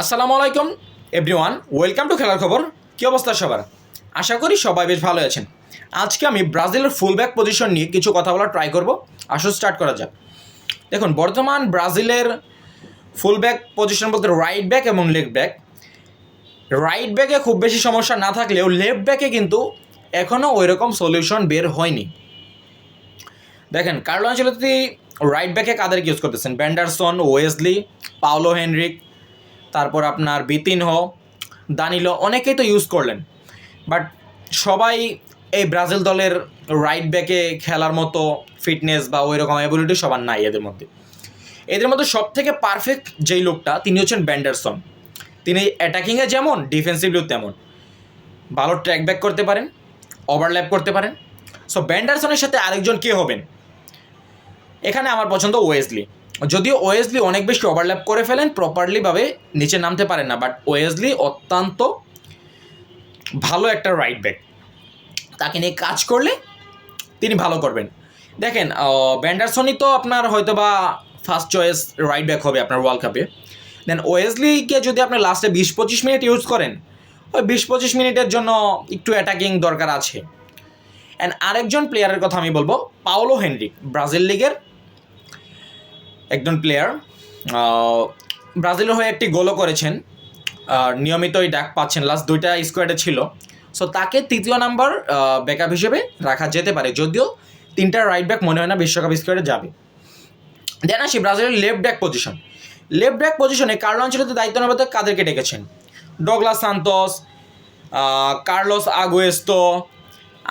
আসসালামু আলাইকুম everyone welcome to খেলার খবর। কী অবস্থা সবার? আশা করি সবাই বেশ ভালো আছেন। আজকে আমি ব্রাজিলের ফুলব্যাক পজিশন নিয়ে কিছু কথা বলার ট্রাই করব। আসো স্টার্ট করা যাক। দেখুন, বর্তমান ব্রাজিলের ফুল ব্যাক পজিশন বলতে রাইট ব্যাক এবং লেগ ব্যাক রাইট ব্যাকে খুব বেশি সমস্যা না থাকলেও লেফট ব্যাকে কিন্তু এখনও ওই রকম সলিউশন বের হয়নি। দেখেন, কার্লো আঞ্চলতি রাইট ব্যাকে কাদেরকে ইউজ করতেছেন? ব্যান্ডারসন, ওয়েসলি, পাওলো হেনরিক তারপর আপনার বিতিনহ দানিলো অনেকেই তো ইউজ করলেন। বাট সবাই এই ব্রাজিল দলের রাইট ব্যাকে খেলার মতো ফিটনেস বা ওই রকম অ্যাবিলিটি সবার নাই এদের মধ্যে। এদের মধ্যে সব থেকে পারফেক্ট যেই লোকটা, তিনি হচ্ছেন ব্যান্ডারসন। তিনি অ্যাটাকিংয়ে যেমন ডিফেন্সিভলিও তেমন। ভালো ট্র্যাক ব্যাক করতে পারেন ওভারল্যাপ করতে পারেন। সো ব্যান্ডারসনের সাথে আরেকজন কে হবেন? এখানে আমার পছন্দ ওয়েসলি যদিও ওয়েসলি অনেক বেশি ওভারল্যাপ করে ফেলেন প্রপারলিভাবে নিচে নামতে পারেন না বাট ওয়েসলি অত্যন্ত ভালো একটা রাইট ব্যাক তাকে নিয়ে কাজ করলে তিনি ভালো করবেন। দেখেন ব্যান্ডারসনই তো আপনার হয়তো বা ফার্স্ট চয়েস রাইট ব্যাক হবে আপনার ওয়ার্ল্ড কাপে দেন ওয়েসলিকে যদি আপনি লাস্টে বিশ পঁচিশ মিনিট ইউজ করেন, ওই বিশ পঁচিশ মিনিটের জন্য একটু অ্যাটাকিং দরকার আছে। অ্যান্ড আরেকজন প্লেয়ারের কথা আমি বলব পাওলো হেনরিক ব্রাজিল লিগের একজন প্লেয়ার ব্রাজিলের হয়ে একটি গোলও করেছেন। নিয়মিতই ডাক পাচ্ছেন। লাস্ট দুইটা স্কোয়াডে ছিল। সো তাকে তৃতীয় নাম্বার ব্যাকআপ হিসেবে রাখা যেতে পারে। যদিও তিনটা রাইট ব্যাক মনে হয় না বিশ্বকাপ স্কোয়াডে যাবে। দেন আসি ব্রাজিলের left back position left back পজিশনে কার্লো অঞ্চলেতে দায়িত্ব নেবাতে কাদেরকে ডেকেছেন? Douglas Santos Carlos Augusto,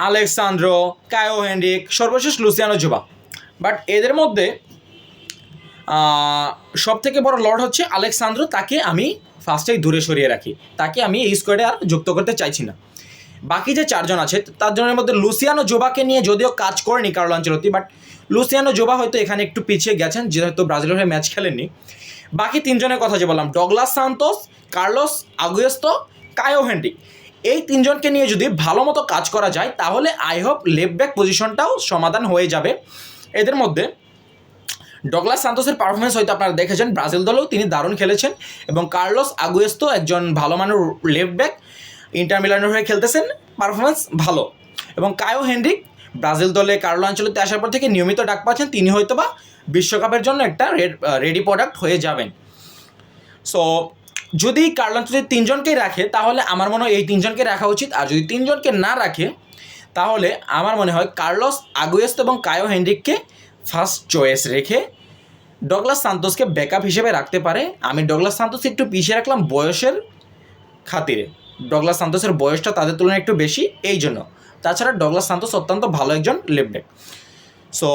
Alexandro, Caio Henrique, সর্বশেষ লুসিয়ানো জুবা। বাট এদের মধ্যে সব থেকে বড় লর্ড হচ্ছে আলেক্সান্দ্রো, তাকে আমি ফার্স্টেই দূরে সরিয়ে রাখি। তাকে আমি এই স্কোয়াডে আর যুক্ত করতে চাইছি না। বাকি যে চারজন আছে, তার জনের মধ্যে লুসিয়ানো জোবাকে নিয়ে যদিও কাজ করেনি Carlo Ancelotti but Luciano Juba হয়তো এখানে একটু পিছিয়ে গেছেন, যেহেতু ব্রাজিলের হয়ে ম্যাচ খেলেননি। বাকি তিনজনের কথা যে বললাম, Douglas Santos, Carlos Augusto, Caio Henrique এই তিনজনকে নিয়ে যদি ভালো মতো কাজ করা যায়, তাহলে আই হোপ লেফট ব্যাক পজিশনটাও সমাধান হয়ে যাবে। এদের মধ্যে ডগলাস সান্তোসের পারফরমেন্স হয়তো আপনারা দেখেছেন। ব্রাজিল দলেও তিনি দারুণ খেলেছেন এবং কার্লোস আগুয়েস্তো একজন ভালো মানের লেফট ব্যাক ইন্টার মিলানের হয়ে খেলতেছেন। পারফরমেন্স ভালো। এবং কায়ো হেনরিক, ব্রাজিল দলে কার্লো অঞ্চলতে আসার পর থেকে নিয়মিত ডাক পাচ্ছেন। তিনি হয়তো বা বিশ্বকাপের জন্য একটা রেডি প্রোডাক্ট হয়ে যাবেন। সো যদি কার্লো অঞ্চলে তিনজনকেই রাখে, তাহলে আমার মনে হয় এই তিনজনকে রাখা উচিত। আর যদি তিনজনকে না রাখে, তাহলে আমার মনে হয় কার্লোস, আগুয়েস্ত এবং কায়ো হেনরিককে ফার্স্ট চয়েস রেখে ডগলাস সান্তোসকে ব্যাকআপ হিসেবে রাখতে পারে। আমি ডগলাস সান্তোস একটু পিছিয়ে রাখলাম বয়সের খাতিরে। ডগলাস সান্তোসের বয়সটা তাদের তুলনায় একটু বেশি, এই জন্য। তাছাড়া ডগলাস সান্তোস অত্যন্ত ভালো একজন লেফট সো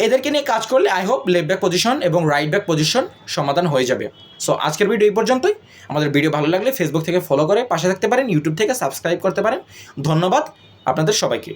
এদেরকে নিয়ে কাজ করলে I hope left back position এবং রাইট ব্যাক পজিশন সমাধান হয়ে যাবে। সো আজকের ভিডিও এই পর্যন্তই। আমাদের ভিডিও ভালো লাগলে ফেসবুক থেকে ফলো করে পাশে থাকতে পারেন ইউটিউব থেকে সাবস্ক্রাইব করতে পারেন। ধন্যবাদ আপনাদের সবাইকে।